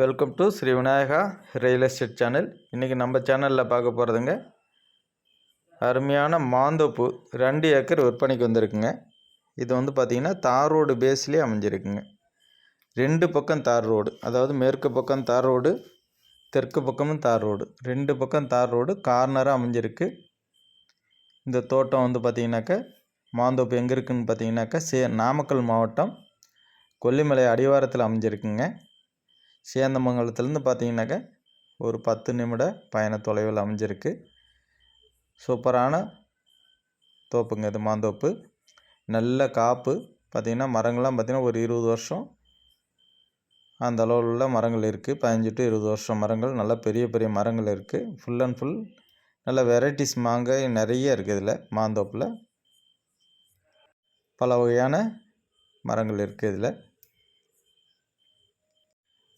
Welcome to Sri Vinayaka real estate channel இன்றைக்கி நம்ம சேனலில் பார்க்க போகிறதுங்க அருமையான மாந்தோப்பு ரெண்டு ஏக்கர் விற்பனைக்கு வந்திருக்குங்க. இது வந்து பார்த்திங்கன்னா தார் ரோடு பேஸ்லேயே அமைஞ்சிருக்குங்க. ரெண்டு பக்கம் தார் ரோடு அதாவது மேற்கு பக்கம் தார் ரோடு தெற்கு பக்கமும் தார் ரோடு. ரெண்டு பக்கம் தார் ரோடு கார்னராக அமைஞ்சிருக்கு. இந்த தோட்டம் வந்து பார்த்திங்கனாக்கா மாந்தோப்பு எங்கே இருக்குதுன்னு பார்த்தீங்கன்னாக்கா சே நாமக்கல் மாவட்டம் கொல்லிமலை அடிவாரத்தில் அமைஞ்சிருக்குங்க. சேந்தமங்கலத்துலேருந்து பார்த்தீங்கன்னாக்கா ஒரு பத்து நிமிட பயண தொலைவில் அமைஞ்சிருக்கு. சூப்பரான தோப்புங்க இது மாந்தோப்பு. நல்ல காப்பு. பார்த்திங்கன்னா மரங்கள்லாம் பார்த்திங்கன்னா ஒரு இருபது வருஷம் அந்த அளவில் உள்ள மரங்கள் இருக்குது பதினஞ்சு டு இருபது வருஷம் மரங்கள். நல்ல பெரிய பெரிய மரங்கள் இருக்குது ஃபுல் அண்ட் ஃபுல் நல்ல வெரைட்டிஸ் மாங்காய் நிறைய இருக்குது இதில் மாந்தோப்பில். பல வகையான மரங்கள் இருக்குது இதில்.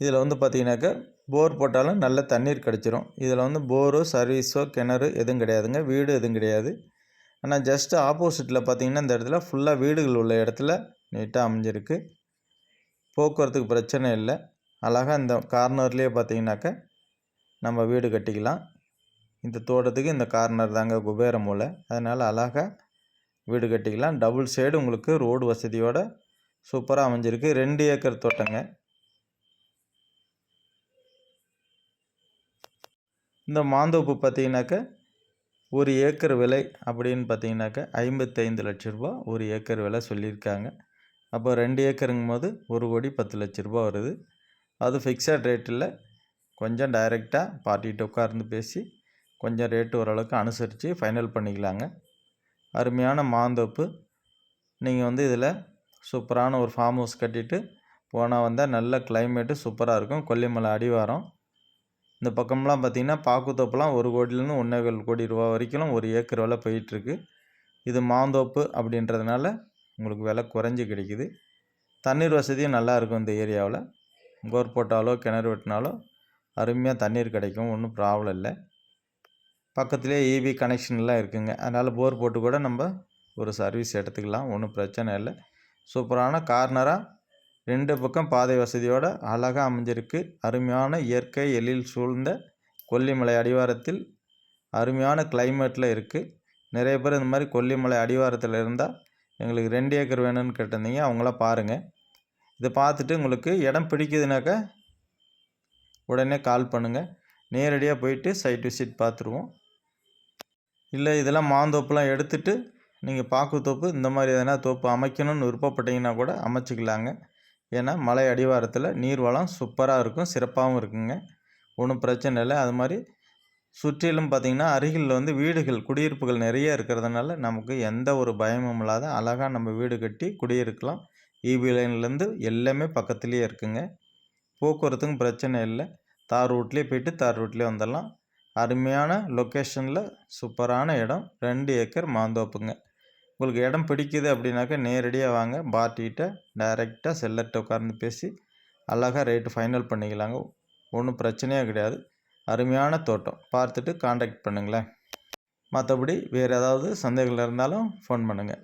இதில் வந்து பார்த்திங்கனாக்கா போர் போட்டாலும் நல்ல தண்ணீர் கிடச்சிரும். இதில் வந்து போரோ சர்வீஸோ கிணறு எதுவும் கிடையாதுங்க. வீடு எதுவும் கிடையாது. ஆனால் ஜஸ்ட்டு ஆப்போசிட்டில் பார்த்திங்கன்னா இந்த இடத்துல ஃபுல்லாக வீடுகள் உள்ள இடத்துல நீட்டாக அமைஞ்சிருக்கு. போக்குவரத்துக்கு பிரச்சனை இல்லை. அழகாக இந்த கார்னர்லேயே பார்த்திங்கனாக்கா நம்ம வீடு கட்டிக்கலாம். இந்த தோட்டத்துக்கு இந்த கார்னர் தாங்க குபேர மூலை. அதனால் அழகாக வீடு கட்டிக்கலாம். டபுள் சைடு உங்களுக்கு ரோடு வசதியோடு சூப்பராக அமைஞ்சிருக்கு. ரெண்டு ஏக்கர் தோட்டங்க. இந்த மாந்தோப்பு பார்த்தீங்கன்னாக்க ஒரு ஏக்கர் விலை அப்படின்னு பார்த்திங்கனாக்கா ஐம்பத்தைந்து லட்ச ரூபா ஒரு ஏக்கர் விலை சொல்லியிருக்காங்க. அப்போ ரெண்டு ஏக்கருங்கும் போது ஒரு கோடி பத்து லட்ச ரூபா வருது. அது ஃபிக்ஸட் ரேட்டில் கொஞ்சம் டைரெக்டாக பார்ட்டிகிட்ட உட்கார்ந்து பேசி கொஞ்சம் ரேட்டு ஓரளவுக்கு அனுசரித்து ஃபைனல் பண்ணிக்கலாங்க. அருமையான மாந்தோப்பு நீங்கள் வந்து இதில் சூப்பரான ஒரு ஃபார்ம் ஹவுஸ் கட்டிட்டு போனால் வந்தால் நல்ல கிளைமேட்டு சூப்பராக இருக்கும். கொல்லிமலை அடிவாரம் இந்த பக்கம்லாம் பார்த்திங்கன்னா பாக்குத்தோப்புலாம் ஒரு கோடியிலேருந்து ஒன்றேகால் கோடி ரூபா வரைக்கும் ஒரு ஏக்கர் விலை போயிட்டுருக்கு. இது மாந்தோப்பு அப்படின்றதுனால உங்களுக்கு விலை குறைஞ்சி கிடைக்குது. தண்ணீர் வசதியும் நல்லாயிருக்கும் இந்த ஏரியாவில். போர் போட்டாலோ கிணறு வெட்டினாலோ அருமையாக தண்ணீர் கிடைக்கும் ஒன்றும் ப்ராப்ளம் இல்லை. பக்கத்துலேயே இபி கனெக்ஷன்லாம் இருக்குங்க. அதனால் போர் போட்டு கூட நம்ம ஒரு சர்வீஸ் எடுத்துக்கலாம் ஒன்றும் பிரச்சனை இல்லை. சூப்பரான கார்னராக ரெண்டு பக்கம் பாதை வசதியோடு அழகாக அமைஞ்சிருக்கு. அருமையான இயற்கை எழில் சூழ்ந்த கொல்லிமலை அடிவாரத்தில் அருமையான கிளைமேட்டில் இருக்குது நிறைய பேர் இந்த மாதிரி கொல்லிமலை அடிவாரத்தில் இருந்தால் எங்களுக்கு ரெண்டு ஏக்கர் வேணும்னு கேட்டிருந்தீங்க அவங்களாம் பாருங்கள் இதை பார்த்துட்டு உங்களுக்கு இடம் பிடிக்குதுனாக்கா உடனே கால் பண்ணுங்கள் நேரடியாக போயிட்டு சைட் விசிட் பார்த்துருவோம். இல்லை இதெல்லாம் மாந்தோப்புலாம் எடுத்துகிட்டு நீங்கள் பாக்கு தோப்பு இந்த மாதிரி எதனா தோப்பு அமைக்கணும்னு விருப்பப்பட்டீங்கன்னா கூட அமைச்சிக்கலாங்க. ஏன்னா மலை அடிவாரத்தில் நீர் வளம் சூப்பராக இருக்கும் சிறப்பாகவும் இருக்குங்க. ஒன்றும் பிரச்சனை இல்லை. அது மாதிரி சுற்றிலும் பார்த்திங்கன்னா அருகில் வந்து வீடுகள் குடியிருப்புகள் நிறைய இருக்கிறதுனால நமக்கு எந்த ஒரு பயமும் இல்லாத அழகாக நம்ம வீடு கட்டி குடியிருக்கலாம். ஈபி லைன்லேருந்து எல்லாமே பக்கத்துலேயே இருக்குங்க. போக்குவரத்துக்கும் பிரச்சனை இல்லை. தார் ரூட்லேயே போயிட்டு தார் ரூட்லேயே வந்துடலாம். அருமையான லொக்கேஷனில் சூப்பரான இடம். ரெண்டு ஏக்கர் மாந்தோப்புங்க. உங்களுக்கு இடம் பிடிக்குது அப்படின்னாக்கா நேரடியாக வாங்க. பார்ட்டிகிட்ட டைரெக்டாக செல்லர்கிட்ட உட்கார்ந்து பேசி அழகாக ரேட்டு ஃபைனல் பண்ணிக்கலாங்க. ஒன்றும் பிரச்சனையே கிடையாது. அருமையான தோட்டம். பார்த்துட்டு காண்டாக்ட் பண்ணுங்களேன். மற்றபடி வேறு ஏதாவது சந்தேகங்கள் இருந்தாலும் ஃபோன் பண்ணுங்கள்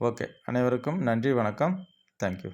ஓகே அனைவருக்கும் நன்றி வணக்கம். தேங்க்யூ